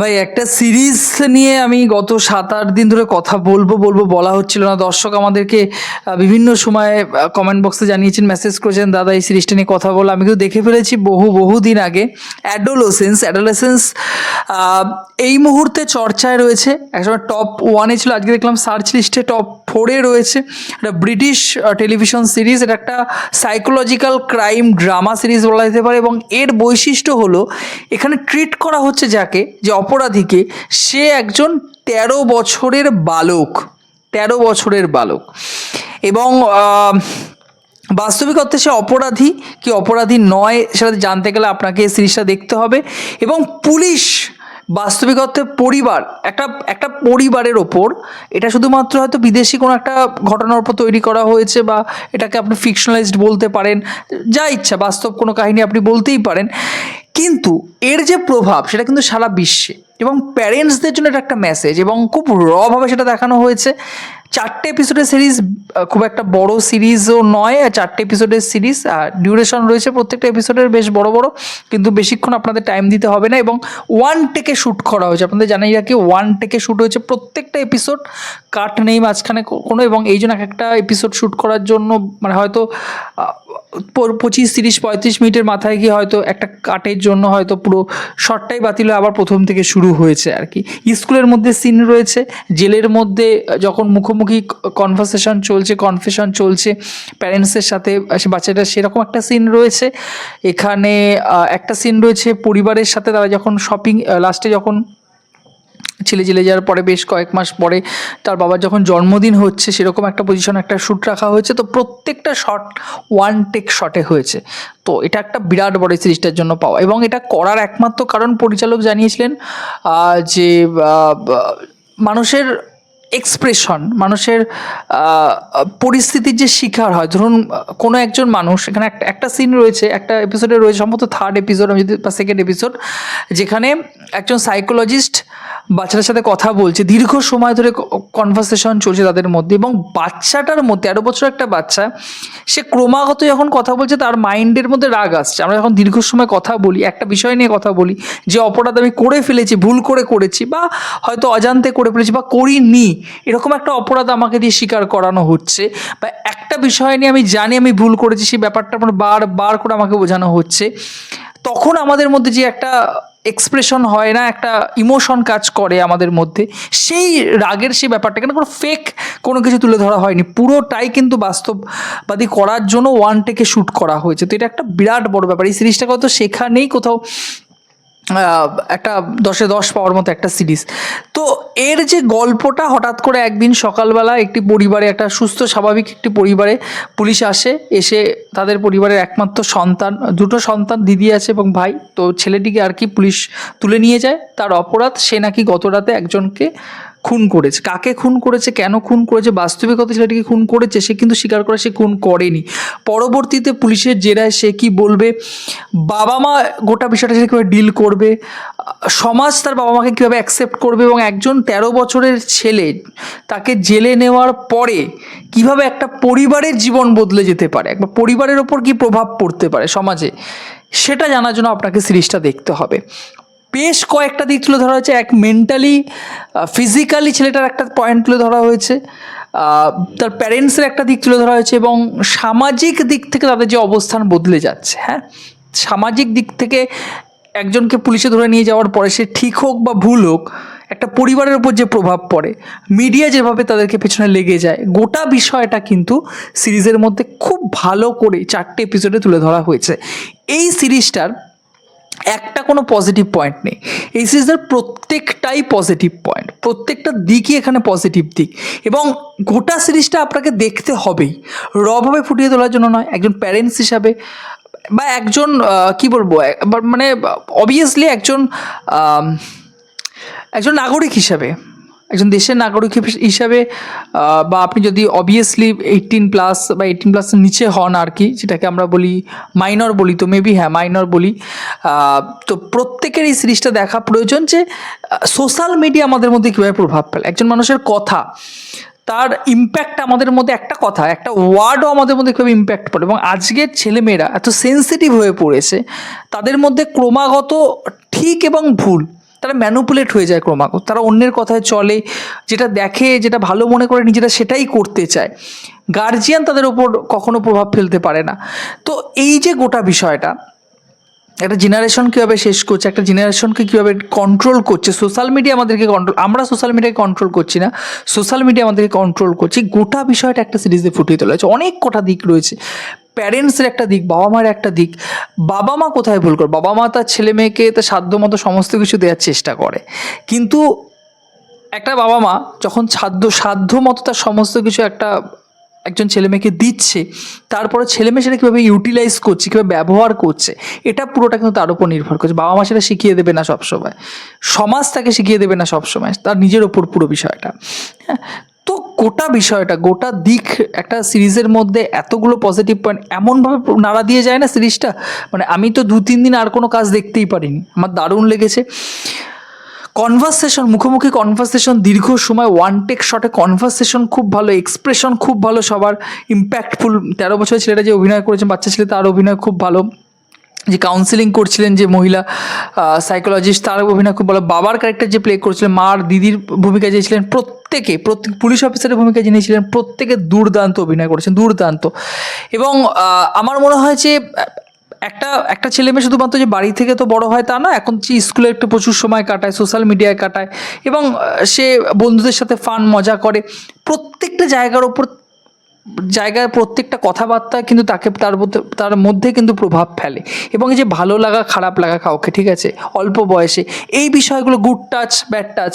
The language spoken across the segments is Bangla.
ভাই, একটা সিরিজ নিয়ে আমি গত সাত আট দিন ধরে কথা বলব বলব, বলা হচ্ছিল না। দর্শক আমাদেরকে বিভিন্ন সময় কমেন্ট বক্সে জানিয়েছেন মেসেজ করেছেন, দাদা, এই সিরিজটা নিয়ে কথা বলো। আমি কিন্তু দেখে ফেলেছি বহু বহু দিন আগে। অ্যাডোলোসেন্স অ্যাডোলেসেন্স এই মুহূর্তে চর্চায় রয়েছে। একসময় টপ ওয়ানে ছিল, আজকে দেখলাম সার্চ লিস্টে টপ ফোরে রয়েছে। এটা ব্রিটিশ টেলিভিশন সিরিজ এটা একটা সাইকোলজিক্যাল ক্রাইম ড্রামা সিরিজ বলা যেতে পারে এবং এর বৈশিষ্ট্য হলো, এখানে ট্রিট করা হচ্ছে যাকে, যে অপরাধীকে সে একজন তেরো বছরের বালক, তেরো বছরের বালক। এবং বাস্তবিক অর্থে সে অপরাধী কি অপরাধী নয় সেটা জানতে গেলে আপনাকে এই সিরিজটা দেখতে হবে। এবং পুলিশ বাস্তবিক অর্থে পরিবার, একটা একটা পরিবারের ওপর, এটা শুধুমাত্র হয়তো বিদেশি কোনো একটা ঘটনার উপর তৈরি করা হয়েছে বা এটাকে আপনি ফিকশনালাইজড বলতে পারেন, যা ইচ্ছা, বাস্তব কোনো কাহিনী আপনি বলতেই পারেন। কিন্তু এর যে প্রভাব, সেটা কিন্তু সারা বিশ্বে। এবং প্যারেন্টসদের জন্য এটা একটা মেসেজ এবং খুব রভাবে সেটা দেখানো হয়েছে। চারটে এপিসোডের সিরিজ খুব একটা বড় সিরিজও নয় চারটে এপিসোডের সিরিজ আর ডিউরেশন রয়েছে প্রত্যেকটা এপিসোডের বেশ বড় বড়, কিন্তু বেশিক্ষণ আপনাদের টাইম দিতে হবে না এবং ওয়ান টেকে শ্যুট করা হয়েছে। আপনাদের জানাই রাখি ওয়ান টেকে শ্যুট হয়েছে প্রত্যেকটা এপিসোড কাট নেই মাঝখানে কোনো, এবং এই জন্য এক একটা এপিসোড শ্যুট করার জন্য মানে হয়তো পঁচিশ, তিরিশ, পঁয়ত্রিশ মিনিটের মাথায় গিয়ে হয়তো একটা কাটের জন্য হয়তো পুরো শর্টটাই বাতিল আবার প্রথম থেকে শুরু হয়েছে আর কি। স্কুলের মধ্যে সিন রয়েছে, জেলের মধ্যে যখন মুখোমুখি কনভারসেশন চলছে কনফেশন চলছে প্যারেন্টসের সাথে বাচ্চাটা সেরকম একটা সিন রয়েছে। এখানে একটা সিন রয়েছে পরিবারের সাথে, তারা যখন শপিং লাস্টে যখন ছেলে জেলে যাওয়ার পরে বেশ কয়েক মাস পরে তার বাবার যখন জন্মদিন হচ্ছে, সেরকম একটা পজিশন একটা শ্যুট রাখা হয়েছে। তো প্রত্যেকটা শট ওয়ান টেক শটে হয়েছে। তো এটা একটা বিরাট বড় সিরিজটার জন্য পাওয়া। এবং এটা করার একমাত্র কারণ পরিচালক জানিয়েছিলেন যে মানুষের এক্সপ্রেশন মানুষের পরিস্থিতির যে শিকার হয়, ধরুন, কোনো একজন মানুষ, এখানে একটা একটা সিন রয়েছে, একটা এপিসোডে রয়েছে, সম্ভবত থার্ড এপিসোড আমি যদি, বা সেকেন্ড এপিসোড যেখানে একজন সাইকোলজিস্ট বাচ্চাটার সাথে কথা বলছে, দীর্ঘ সময় ধরে কনভারসেশন চলছে তাদের মধ্যে, এবং বাচ্চাটার মধ্যে তেরো বছর একটা বাচ্চা, সে ক্রমাগত যখন কথা বলছে, তার মাইন্ডের মধ্যে রাগ আসছে। আমরা যখন দীর্ঘ সময় কথা বলি, একটা বিষয় নিয়ে কথা বলি, যে অপরাধ আমি করে ফেলেছি, ভুল করে করেছি, বা হয়তো অজান্তে করে ফেলেছি, বা করিনি এরকম একটা অপরাধ আমাকে দিয়ে স্বীকার করানো হচ্ছে বা একটা বিষয় নিয়ে আমি জানি আমি ভুল করেছি সেই ব্যাপারটা আমার বার বার করে আমাকে বোঝানো হচ্ছে। তখন আমাদের মধ্যে যে একটা এক্সপ্রেশন হয় না একটা ইমোশন কাজ করে আমাদের মধ্যে সেই রাগের সেই ব্যাপারটা কেন কোনো ফেক কোনো কিছু তুলে ধরা হয়নি। পুরোটাই কিন্তু বাস্তববাদী করার জন্য ওয়ান টেকে শ্যুট করা হয়েছে। তো এটা একটা বিরাট বড় ব্যাপার। এই সিরিজটা হয়তো সেখানেই কোথাও। আহ, একটা দশে দশ পাওয়ার মতো একটা সিরিজ। তো এর যে গল্পটা হঠাৎ করে একদিন সকালবেলা একটি পরিবারে, একটা সুস্থ স্বাভাবিক একটি পরিবারে পুলিশ আসে, এসে তাদের পরিবারের একমাত্র সন্তান, দুটো সন্তান, দিদি আছে এবং ভাই। তো ছেলেটিকে আর কি পুলিশ তুলে নিয়ে যায়। তার অপরাধ, সে নাকি গত রাতে একজনকে খুন করেছে। কাকে খুন করেছে, কেন খুন করেছে, বাস্তবিকতা ছেলেটিকে খুন করেছে, সে কিন্তু স্বীকার করে সে খুন করেনি। পরবর্তীতে পুলিশের জেরায় সে কি বলবে বাবা মা গোটা বিষয়টা সে কীভাবে ডিল করবে, সমাজ তার বাবা মাকে কীভাবে অ্যাকসেপ্ট করবে এবং একজন তেরো বছরের ছেলে তাকে জেলে নেওয়ার পরে কীভাবে একটা পরিবারের জীবন বদলে যেতে পারে একবার পরিবারের ওপর কি প্রভাব পড়তে পারে সমাজে, সেটা জানার জন্য আপনাকে সিরিজটা দেখতে হবে। বেশ কয়েকটা দিক তুলে ধরা হয়েছে। এক মেন্টালি ফিজিক্যালি ছেলেটার একটা পয়েন্ট তুলে ধরা হয়েছে। তার প্যারেন্টসের একটা দিক তুলে ধরা হয়েছে এবং সামাজিক দিক থেকে তাদের যে অবস্থান বদলে যাচ্ছে হ্যাঁ? সামাজিক দিক থেকে একজনকে পুলিশে ধরে নিয়ে যাওয়ার পরে সে ঠিক হোক বা ভুল হোক, একটা পরিবারের উপর যে প্রভাব পড়ে মিডিয়া যেভাবে তাদেরকে পেছনে লেগে যায়, গোটা বিষয়টা কিন্তু সিরিজের মধ্যে খুব ভালো করে চারটে এপিসোডে তুলে ধরা হয়েছে। এই সিরিজটার একটা কোনো পজিটিভ পয়েন্ট নেই। এই সিরিজের প্রত্যেকটাই পজিটিভ পয়েন্ট প্রত্যেকটা দিকই এখানে পজিটিভ দিক এবং গোটা সিরিজটা আপনাকে দেখতে হবেই। রভাবে ফুটিয়ে তোলার জন্য নয়, একজন প্যারেন্টস হিসাবে বা একজন কি বলব মানে অবভিয়াসলি একজন একজন নাগরিক হিসাবে। একজন দেশের নাগরিক হিস- হিসাবে বা আপনি যদি অবভিয়াসলি এইটিন প্লাস বা এইটিন প্লাস নিচে হন আর কি যেটাকে আমরা বলি মাইনর বলি তো মেবি হ্যাঁ মাইনর বলি তো প্রত্যেকের এই সিরিজটা দেখা প্রয়োজন যে সোশ্যাল মিডিয়া আমাদের মধ্যে কীভাবে প্রভাব ফেলে। একজন মানুষের কথা, তার ইম্প্যাক্ট আমাদের মধ্যে একটা কথা, একটা ওয়ার্ডও আমাদের মধ্যে কীভাবে ইম্প্যাক্ট পড়ে এবং আজকের ছেলেমেয়েরা এত সেন্সিটিভ হয়ে পড়েছে, তাদের মধ্যে ক্রমাগত ঠিক এবং ভুল তারা ম্যানুপুলেট হয়ে যায় ক্রমাগত তারা অন্যের কথায় চলে, যেটা দেখে, যেটা ভালো মনে করে নিজেরা সেটাই করতে চায়। গার্জিয়ান তাদের ওপর কখনো প্রভাব ফেলতে পারে না। তো এই যে গোটা বিষয়টা, একটা জেনারেশন কীভাবে শেষ করছে, একটা জেনারেশনকে কীভাবে কন্ট্রোল করছে সোশ্যাল মিডিয়া আমাদেরকে কন্ট্রোল আমরা সোশ্যাল মিডিয়াকে কন্ট্রোল করছি না সোশ্যাল মিডিয়া আমাদেরকে কন্ট্রোল করছে, গোটা বিষয়টা একটা সিরিজে ফুটিয়ে তোলা হয়েছে। অনেক কটা দিক রয়েছে। প্যারেন্টসের একটা দিক, বাবা মায়ের একটা দিক, বাবা মা কোথায় ভুল করে? বাবা মা তার ছেলে মেয়েকে তার সাধ্য মতো সমস্ত কিছু দেওয়ার চেষ্টা করে। কিন্তু একটা বাবা মা যখন সাধ্য সাধ্য মতো তার সমস্ত কিছু একটা একজন ছেলে মেয়েকে দিচ্ছে, তারপরে ছেলে মেয়ে সেটা কীভাবে ইউটিলাইজ করছে, কীভাবে ব্যবহার করছে, এটা পুরোটা কিন্তু তার উপর নির্ভর করছে। বাবা মা সেটা শিখিয়ে দেবে না সবসময়। সমাজ তাকে শিখিয়ে দেবে না সবসময়, তার নিজের ওপর পুরো বিষয়টা। হ্যাঁ? গোটা বিষয়টা, গোটা দিক একটা সিরিজের মধ্যে এতগুলো পজিটিভ পয়েন্ট এমনভাবে নাড়া দিয়ে যায় না সিরিজটা? মানে আমি তো দু, তিন দিন আর কোনো কাজ দেখতেই পারিনি। আমার দারুণ লেগেছে। কনভারসেশন মুখোমুখি কনভারসেশন দীর্ঘ সময় ওয়ান টেক শটে কনভারসেশন খুব ভালো এক্সপ্রেশন খুব ভালো, সবার ইম্প্যাক্টফুল তেরো বছরের ছেলেটা যে অভিনয় করেছেন বাচ্চা ছেলে, তার অভিনয় খুব ভালো। যে কাউন্সিলিং করছিলেন যে মহিলা সাইকোলজিস্ট তার অভিনয় খুব ভালো। বাবার ক্যারেক্টার যে প্লে করছিলেন, মার, দিদির ভূমিকা যে ছিলেন প্রত্যেকে, প্রত্যেক পুলিশ অফিসারের ভূমিকা যিনি ছিলেন, প্রত্যেকে দুর্দান্ত অভিনয় করেছেন, দুর্দান্ত। এবং আমার মনে হয় যে, একটা একটা ছেলে মেয়ে শুধুমাত্র যে বাড়ি থেকে তো বড় হয় তা না, এখন যে স্কুলে একটু প্রচুর সময় কাটায় সোশ্যাল মিডিয়ায় কাটায়, এবং সে বন্ধুদের সাথে ফান মজা করে, প্রত্যেকটা জায়গার ওপর জায়গায় প্রত্যেকটা কথাবার্তা কিন্তু তাকে, তার তার মধ্যে কিন্তু প্রভাব ফেলে। এবং যে ভালো লাগা, খারাপ লাগা কাউকে, ঠিক আছে? অল্প বয়সে, এই বিষয়গুলো গুড টাচ ব্যাড টাচ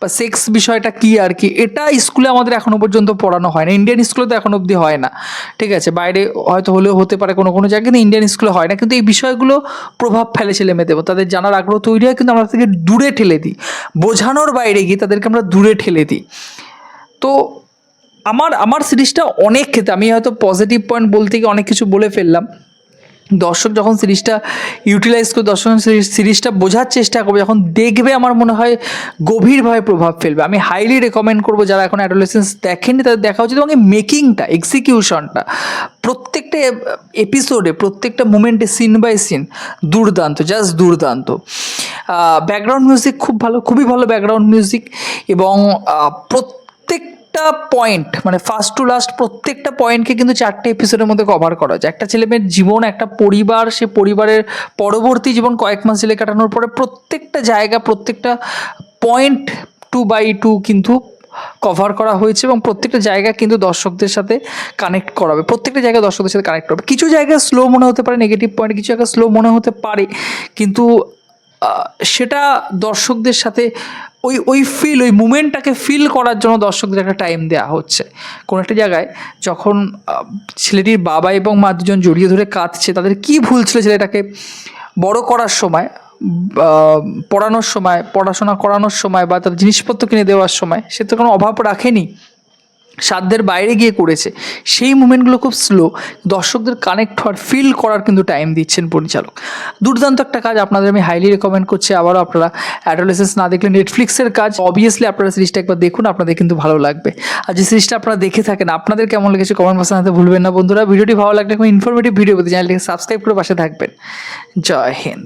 বা সেক্স বিষয়টা কি আর কি? এটা স্কুলে আমাদের এখনও পর্যন্ত পড়ানো হয় না। ইন্ডিয়ান স্কুলে তো এখন অবধি হয় না। ঠিক আছে? বাইরে হয়তো হলেও হতে পারে কোনো কোনো জায়গায়, কিন্তু ইন্ডিয়ান স্কুলে হয় না। কিন্তু এই বিষয়গুলো প্রভাব ফেলে ছেলে মেয়েদের। তাদের জানার আগ্রহ তৈরি হয়, কিন্তু আমরা তাদেরকে দূরে ঠেলে দিই। বোঝানোর বাইরে গিয়ে তাদেরকে আমরা দূরে ঠেলে দিই। তো আমার আমার সিরিজটা অনেক ক্ষেত্রে, আমি হয়তো পজিটিভ পয়েন্ট বলতে গিয়ে অনেক কিছু বলে ফেললাম। দর্শক যখন সিরিজটা ইউটিলাইজ করে দর্শক সিরিজটা বোঝার চেষ্টা করবে যখন দেখবে আমার মনে হয় গভীরভাবে প্রভাব ফেলবে। আমি হাইলি রেকমেন্ড করব যারা এখন অ্যাডোলেসেন্স দেখেনি তাদের দেখা উচিত এবং এই মেকিংটা এক্সিকিউশনটা প্রত্যেকটা এপিসোডে প্রত্যেকটা মুমেন্টে সিন বাই সিন দুর্দান্ত জাস্ট দুর্দান্ত। ব্যাকগ্রাউন্ড মিউজিক খুব ভালো খুবই ভালো ব্যাকগ্রাউন্ড মিউজিক এবং আহ, প্রত্যেকটা পয়েন্ট মানে ফার্স্ট টু লাস্ট প্রত্যেকটা পয়েন্টকে কিন্তু চারটে এপিসোডের মধ্যে কভার করা যায়। একটা ছেলে মেয়ের জীবন, একটা পরিবার, সে পরিবারের পরবর্তী জীবন কয়েক মাস জেলে কাটানোর পরে প্রত্যেকটা জায়গা, প্রত্যেকটা পয়েন্ট টু বাই টু কিন্তু কভার করা হয়েছে এবং প্রত্যেকটা জায়গা কিন্তু দর্শকদের সাথে কানেক্ট করাবে। প্রত্যেকটা জায়গায় দর্শকদের সাথে কানেক্ট করবে। কিছু জায়গায় স্লো মনে হতে পারে নেগেটিভ পয়েন্ট কিছু জায়গায় স্লো মনে হতে পারে, কিন্তু সেটা দর্শকদের সাথে ওই ওই ফিল ওই মুমেন্টটাকে ফিল করার জন্য দর্শকদের একটা টাইম দেওয়া হচ্ছে। কোনো একটা জায়গায় যখন ছেলেটির বাবা এবং মা দুজন জড়িয়ে ধরে কাঁদছে, তাদের কি ভুল ছিল ছেলেটাকে বড় করার সময় পড়ানোর সময়, পড়াশোনা করানোর সময় বা তার জিনিসপত্র কিনে দেওয়ার সময়, সে তো কোনো অভাব রাখেনি। সাধ্যের বাইরে গিয়ে করেছে। সেই মুমেন্টগুলো খুব স্লো দর্শকদের কানেক্ট হওয়ার ফিল করার কিন্তু টাইম দিচ্ছেন পরিচালক। দুর্দান্ত একটা কাজ আপনাদের আমি হাইলি রেকমেন্ড করছি, আবারও আপনারা অ্যাডোলেসেন্স না দেখলে নেটফ্লিক্সের কাজ। অবভিয়াসলি আপনারা সিরিজটা একবার দেখুন, আপনাদের কিন্তু ভালো লাগবে। আর যে সিরিজটা আপনারা দেখে থাকেন, আপনাদের কেমন লেগেছে কমেন্ট বক্সে জানাতে ভুলবেন না বন্ধুরা। ভিডিওটি ভালো লাগলে কোনো ইনফরমেটিভ ভিডিও পেতে চ্যানেলটিকে সাবস্ক্রাইব করে পাশে থাকবেন। জয় হিন্দ।